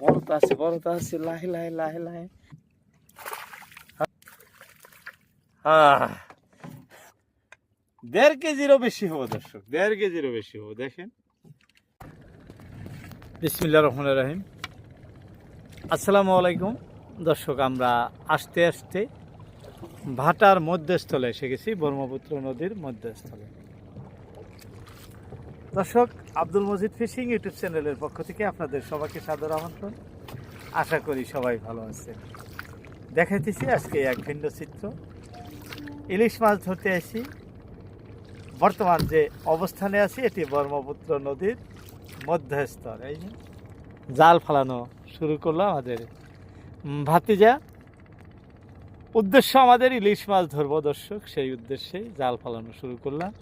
বড় তো আছে বড় তো আছে লাহে লাহে লাহে লাহে। আহ, দেড় কেজিরও বেশি হব দর্শক দেড় কেজিরও বেশি হব দেখেন। বিসমিল্লা রহমান রাহিম। আসসালামু আলাইকুম। দর্শক আমরা আসতে আসতে ভাটার মধ্যস্থলে এসে গেছি ব্রহ্মপুত্র নদীর মধ্যস্থলে। দর্শক, আব্দুল মজিদ ফিশিং ইউটিউব চ্যানেলের পক্ষ থেকে আপনাদের সবাইকে সাদর আমন্ত্রণ। আশা করি সবাই ভালো আছে দেখাইতেছি আজকে এক ভিন্ন চিত্র। ইলিশ মাছ ধরতে আসি। বর্তমান যে অবস্থানে আছি, এটি ব্রহ্মপুত্র নদীর মধ্যস্থল। এই জাল ফালানো শুরু করল আমাদের। ভাতিজা, উদ্দেশ্য আমাদের ইলিশ মাছ ধরবো দর্শক, সেই উদ্দেশ্যে জাল ফালানো শুরু করলাম।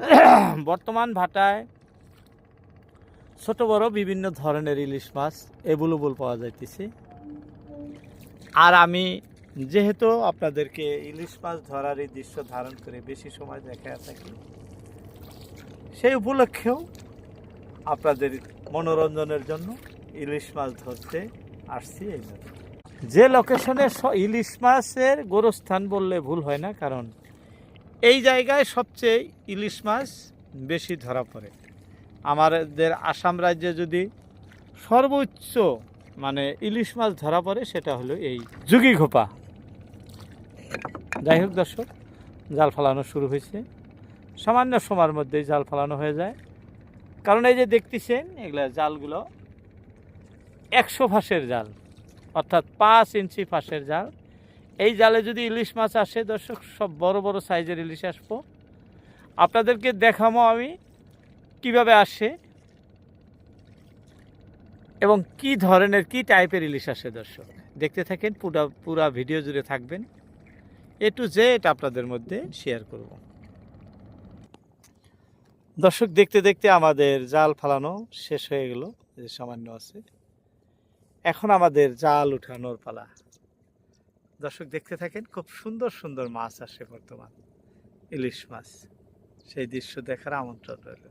বর্তমান ভাটায় ছোট বড় বিভিন্ন ধরনের ইলিশ মাছ এভেলেবল পাওয়া যাইতেছে। আর আমি যেহেতু আপনাদেরকে ইলিশ মাছ ধরার এই দৃশ্য ধারণ করে বেশি সময় দেখা থাকি, সেই উপলক্ষেও আপনাদের মনোরঞ্জনের জন্য ইলিশ মাছ ধরতে আসছি এই যে লোকেশনে ইলিশ মাছের গোরস্থান বললে ভুল হয় না, কারণ এই জায়গায় সবচেয়ে ইলিশ মাছ বেশি ধরা পড়ে। আমাদের আসাম রাজ্যে যদি সর্বোচ্চ মানে ইলিশ মাছ ধরা পড়ে, সেটা হলো এই যুগি ঘোপা। যাই হোক দর্শক, জাল ফালানো শুরু হয়েছে। সামান্য সময়ের মধ্যেই জাল ফালানো হয়ে যায়। কারণ এই যে দেখতেছেন, এগুলা জালগুলো একশো ফাঁসের জাল, অর্থাৎ পাঁচ ইঞ্চি ফাঁসের জাল। এই জালে যদি ইলিশ মাছ আসে, দর্শক, সব বড় বড় সাইজের ইলিশ আসব। আপনাদেরকে দেখামো আমি কীভাবে আসে এবং কি ধরনের, কি টাইপের ইলিশ আসে, দর্শক। দেখতে থাকেন, পুরা পুরা ভিডিও জুড়ে থাকবেন। এ টু জেড আপনাদের মধ্যে শেয়ার করব। দর্শক, দেখতে দেখতে আমাদের জাল ফালানো শেষ হয়ে গেল, যে সামান্য আছে। এখন আমাদের জাল উঠানোর পালা। দর্শক দেখতে থাকেন, খুব সুন্দর সুন্দর মাছ আসে বর্তমান। ইলিশ মাছ, সেই দৃশ্য দেখার আমন্ত্রণ রইল।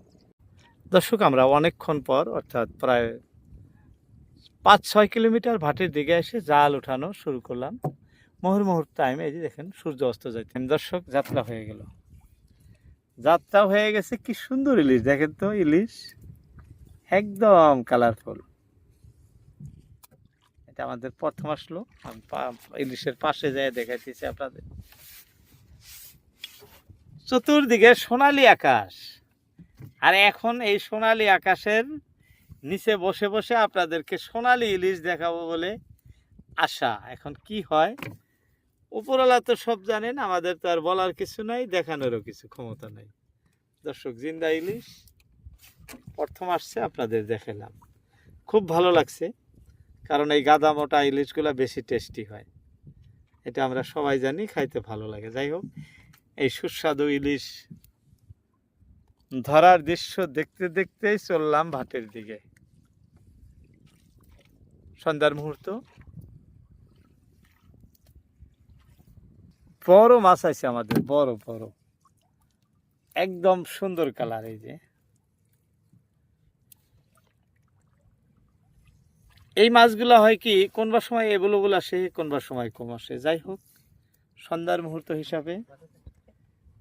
দর্শক, আমরা অনেকক্ষণ পর, অর্থাৎ প্রায় পাঁচ ছয় কিলোমিটার ভাটির দিকে এসে জাল উঠানো শুরু করলাম। মুহুর মুহুর টাইম এই যে দেখেন, সূর্য অস্ত যাইতেন দর্শক, যাত্রা হয়ে গেল। যাত্রা হয়ে গেছে, কি সুন্দর ইলিশ। দেখেন তো, ইলিশ একদম কালারফুল এটা আমাদের প্রথম আসলো। ইলিশের পাশে যায় দেখাইতেছি আপনাদের। চতুর্দিকে সোনালি আকাশ। আর এখন এই সোনালী আকাশের নিচে বসে বসে আপনাদেরকে সোনালি ইলিশ দেখাবো বলে আশা। এখন কি হয়? উপরওয়ালা তো সব জানেন, আমাদের তো আর বলার কিছু নাই, দেখানোরও কিছু ক্ষমতা নাই। দর্শক, জিন্দা ইলিশ প্রথম আসছে, আপনাদের দেখালাম। খুব ভালো লাগছে। কারণ এই গাদা মোটা ইলিশগুলো বেশি টেস্টি হয়। এটা আমরা সবাই জানি, খাইতে ভালো লাগে। যাই হোক, এই সুস্বাদু ইলিশ ধরার দৃশ্য দেখতে দেখতেই চললাম ভাটের দিকে। সন্ধ্যার মুহূর্ত। বড় মাছ আছে আমাদের, বড় বড়। একদম সুন্দর কালার এই যে। এই মাছগুলো হয় কি, কোনবার সময় এভেলেবল আসে, কোনবার সময় কম আসে। যাই হোক, সন্ধ্যার মুহূর্ত হিসাবে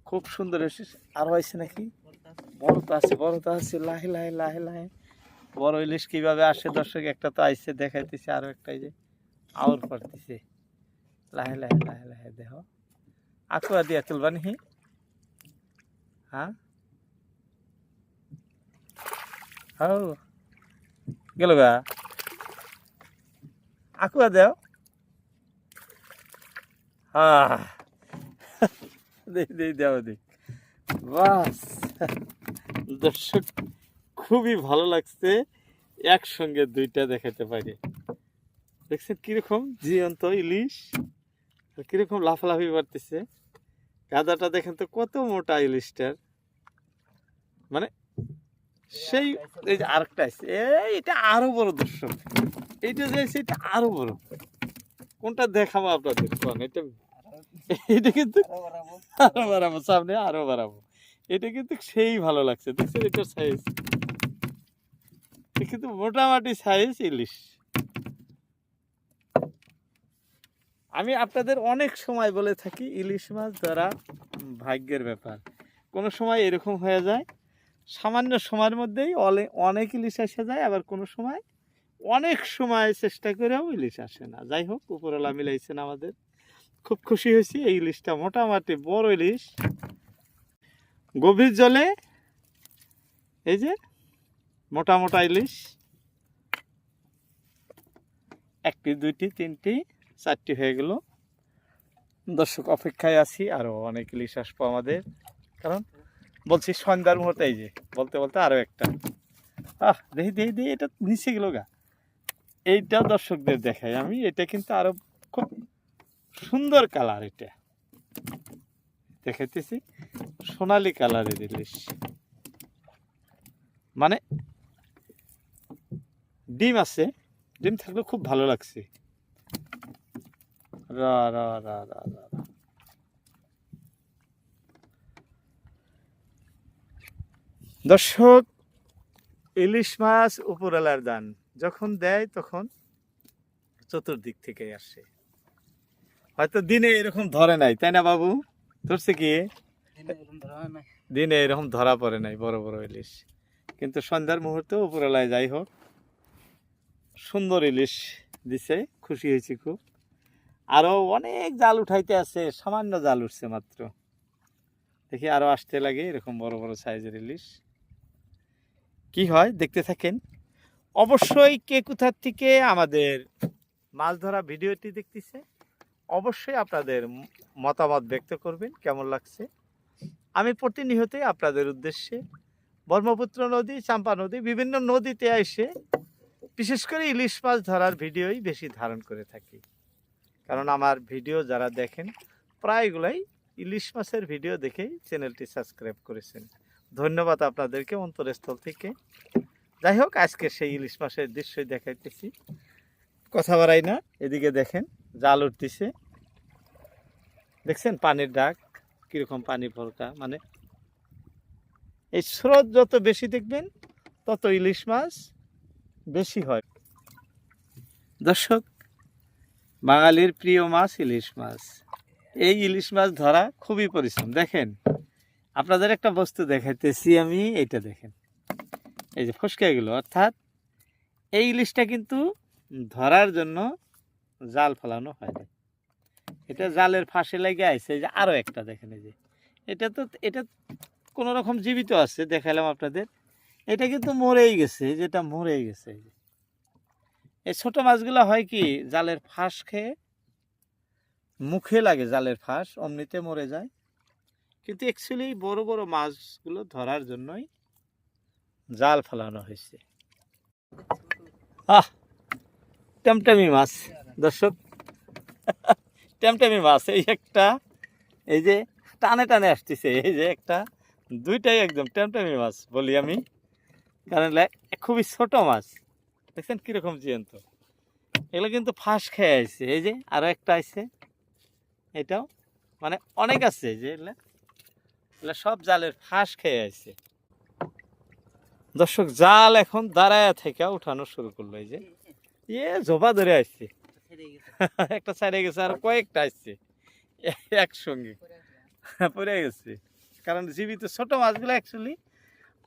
খুব সুন্দর এসেছে আর হয়েছে নাকি? বড় তো আছে, বড় তো আছে, লাহে লাহে লাহে লাহে। বড় ইলিশ কীভাবে আসে দর্শক, একটা তো আইসে দেখাইতেছে, আরও একটা যে আউর পড়তেছে লাহে লাহে লাহে লাহে, দেহ। আকুয়া দিয়া তুলবানি হি হ্যাঁ? হাও। গেল গা? আকুয়া দেও। হ্যাঁ দর্শক, খুবই ভালো লাগছে একসঙ্গে দুইটা দেখাতে পারি। দেখছেন কীরকম জীবন্ত ইলিশ? কীরকম লাফালাফি বাড়তেছে। গাদাটা দেখেন তো কত মোটা ইলিশটার। মানে সেই এই যে আরেকটা আছে এই এটা আরও বড় দর্শক। এইটা যে এটা আরও বড়। কোনটা দেখাবো আপনাদের? কোন এটা এটা কিন্তু আরও বাড়াবো। সামনে আরও বাড়াবো। এটা কিন্তু সেই ভালো লাগছে দেখছেন এটার সাইজ কিন্তু মোটামুটি সাইজ ইলিশ আমি আপনাদের অনেক সময় বলে থাকি ইলিশ মাছ ধরা ভাগ্যের ব্যাপার। কোনো সময় এরকম হয়ে যায় সামান্য সময়ের মধ্যেই অনেক ইলিশ এসে যায়, আবার কোনো সময় অনেক সময় চেষ্টা করেও ইলিশ আসে না। যাই হোক, উপরওয়ালা মিলাইছেন আমাদের। খুব খুশি হয়েছি, এই ইলিশটা মোটামুটি বড় ইলিশ। গভীর জলে এই যে মোটা মোটা ইলিশ। একটি, দুইটি, তিনটি, চারটি হয়ে গেল। দর্শক অপেক্ষায় আছি আরও অনেক ইলিশ আসব আমাদের। কারণ বলছি সন্ধ্যার মুহূর্তে এই যে, বলতে বলতে আরও একটা। আহ, দেখি দেখি দেখি, এটা নিচে গেল গা। এইটা দর্শকদের দেখাই আমি, এটা কিন্তু আরও খুব সুন্দর কালার এটা। দেখাইতেছি, সোনালি কালারের ইলিশ। মানে ডিম আছে, ডিম থাকলে খুব ভালো লাগছে। রা রা রা রা রা। দর্শক ইলিশ মাছ উপরওয়ালার দান। যখন দেয় তখন চতুর্দিক থেকে আসে। হয়তো দিনে এরকম ধরে নাই তাই না বাবু? ধরছে কি? দিনে এরকম ধরা পড়ে নাই বড় বড় ইলিশ। কিন্তু সন্ধ্যার মুহূর্তে উপরওয়ালায় যাই হোক সুন্দর ইলিশ দিছে খুশি হয়েছি খুব। আরও অনেক জাল উঠাইতে আছে সামান্য জাল উঠছে মাত্র। দেখি আরও আসতে লাগে এরকম বড় বড় সাইজের ইলিশ। কি হয়? দেখতে থাকেন। অবশ্যই কে কোথার থেকে আমাদের মাছ ধরা ভিডিওটি দেখতেছে, অবশ্যই আপনাদের মতামত ব্যক্ত করবেন, কেমন লাগছে? আমি প্রতিনিয়তই আপনাদের উদ্দেশ্যে ব্রহ্মপুত্র নদী, চাম্পা নদী, বিভিন্ন নদীতে এসে বিশেষ করে ইলিশ মাছ ধরার ভিডিওই বেশি ধারণ করে থাকি। কারণ আমার ভিডিও যারা দেখেন, প্রায়গুলাই ইলিশ মাছের ভিডিও দেখেই চ্যানেলটি সাবস্ক্রাইব করেছেন। ধন্যবাদ আপনাদেরকে অন্তরস্থল থেকে। যাই হোক, আজকে সেই ইলিশ মাছের দৃশ্যই দেখাইতেছি। কথা বাড়াই না, এদিকে দেখেন, জাল উঠতেছে। দেখছেন পানির ডাক কীরকম পানি ভরকা মানে এই স্রোত যত বেশি দেখবেন, তত ইলিশ মাছ বেশি হয়। দর্শক, বাঙালির প্রিয় মাছ ইলিশ মাছ। এই ইলিশ মাছ ধরা খুবই পরিশ্রম। দেখেন আপনাদের একটা বস্তু দেখাইতেছি আমি, এইটা দেখেন। এই যে ফসকে গেল অর্থাৎ এই ইলিশটা কিন্তু ধরার জন্য জাল ফেলানো হয় না এটা জালের ফাঁসে লেগে এই যে আরও একটা দেখেন এই যে। এটা তো, এটা কোনো রকম জীবিত আছে দেখালাম আপনাদের। এটা কিন্তু মরেই গেছে যেটা মরেই গেছে। এই ছোট মাছগুলো হয় কি, জালের ফাঁস খেয়ে মুখে লাগে জালের ফাঁস, অমনিতে মরে যায়। কিন্তু অ্যাকচুয়ালি বড় বড় মাছগুলো ধরার জন্যই জাল ফেলানো হয়েছে। আহ, টেমটেমি মাছ, দর্শক। টেমটেমি মাছ, এই একটা, এই যে টানে টানে আসতেছে, এই যে একটা, দুইটাই একদম টেমটেমি মাছ বলি আমি। কারণ খুবই ছোট মাছ। দেখছেন কীরকম জিয়ন্ত এগুলো কিন্তু ফাঁস খেয়ে আসছে এই যে আরও একটা আছে এটাও মানে অনেক আছে এই যে এগুলা সব জালের ফাঁস খেয়ে আসছে দর্শক, জাল এখন দাঁড়ায় থেকে উঠানো শুরু করল এই যে। ইয়ে জোপা ধরে আসছে একটা সাইডে গেছে আর কয়েকটা আসছে একসঙ্গে। পড়ে গেছে। কারণ জীবিত ছোট মাছগুলো অ্যাকচুয়ালি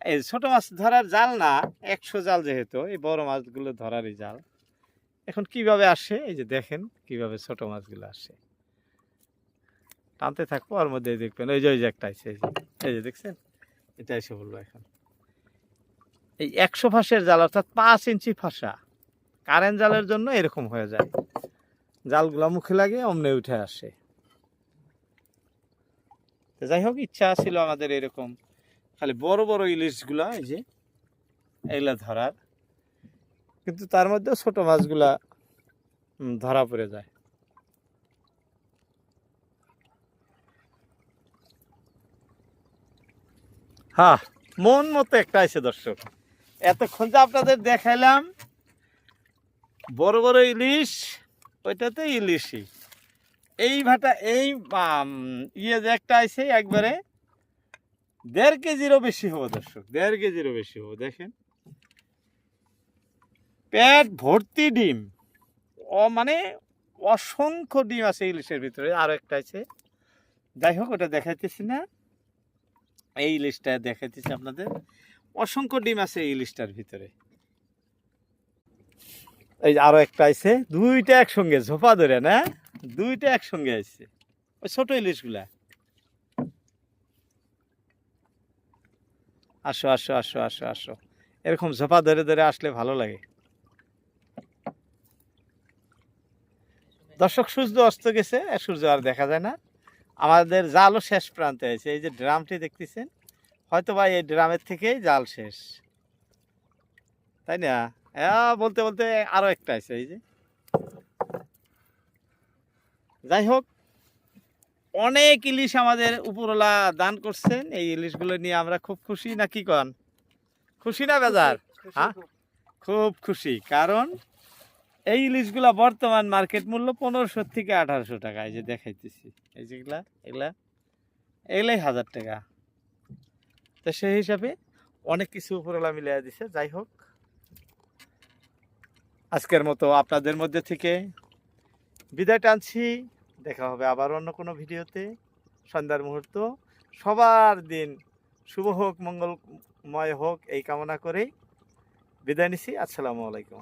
এই ছোট মাছ ধরার জাল না, একশো জাল যেহেতু, এই বড় মাছগুলো ধরারই জাল। এখন কীভাবে আসে? এই যে দেখেন কীভাবে ছোট মাছগুলো আসে। টানতে থাকব ওর মধ্যে দেখবেন, ওই যে ওই যে একটা আছে, এই যে দেখছেন? এটা এসে বলব এখন। এই একশো ফাঁসের জাল, অর্থাৎ পাঁচ ইঞ্চি ফাঁসা। কারেন্ট জালের জন্য এরকম হয়ে যায়। জালগুলো মুখে লাগে, অমনে উঠে আসে। যাই হোক, ইচ্ছা ছিল আমাদের এরকম। খালি বড় বড় ইলিশগুলা, এই যে, এগুলা ধরার। কিন্তু তার মধ্যেও ছোট মাছগুলা ধরা পড়ে যায়। হ্যাঁ মন মতো একটা আছে দর্শক। এতক্ষণ যে আপনাদের দেখাইলাম, বড় বড় ইলিশ, ওইটাতে ইলিশই এই ভাটা, এই ইয়ে যে একটা আছে একবারে দেড় কেজিরও বেশি হব দর্শক, দেড় কেজিরও বেশি হব, দেখেন। পেট ভর্তি ডিম। ও মানে অসংখ্য ডিম আছে ইলিশের ভিতরে, আরও একটা আছে। যাই হোক, ওটা দেখাইতেছি না। এই ইলিশটা দেখাইতেছি আপনাদের। অসংখ্য ডিম আছে এই ইলিশটার ভিতরে। এই আরও একটা আছে দুইটা একসঙ্গে, ঝোপা ধরে না? দুইটা একসঙ্গে আছে ওই ছোট ইলিশগুলা আসো আসো আসো আসো আসো। এরকম ঝোপা ধরে ধরে আসলে ভালো লাগে। দর্শক, সূর্য অস্ত গেছে সূর্য আর দেখা যায় না। আমাদের জালও শেষ প্রান্তে আছে। এই যে ড্রামটি দেখতেছেন হয়তো বা এই ড্রামের থেকেই জাল শেষ। তাই না? হ্যাঁ বলতে বলতে আরও একটা আছে এই যে। যাই হোক অনেক ইলিশ আমাদের উপরওয়ালা দান করছেন। এই ইলিশগুলো নিয়ে আমরা খুব খুশি না কি কন? খুশি না বেজার? হ্যাঁ? খুব খুশি কারণ এই ইলিশগুলা বর্তমান মার্কেট মূল্য পনেরোশো থেকে আঠারোশো টাকা। এই যে দেখাইতেছি। এই যেগুলা এগুলা এগুলাই হাজার টাকা। তো সেই হিসাবে অনেক কিছু উপরওয়ালা মিলিয়ে দিছে। যাই হোক, আজকের মতো আপনাদের মধ্যে থেকে বিদায় টানছি। দেখা হবে আবার অন্য কোনো ভিডিওতে। সন্ধ্যার মুহূর্ত। সবার দিন শুভ হোক, মঙ্গলময় হোক, এই কামনা করেই বিদায় নিছি। আসসালামু আলাইকুম।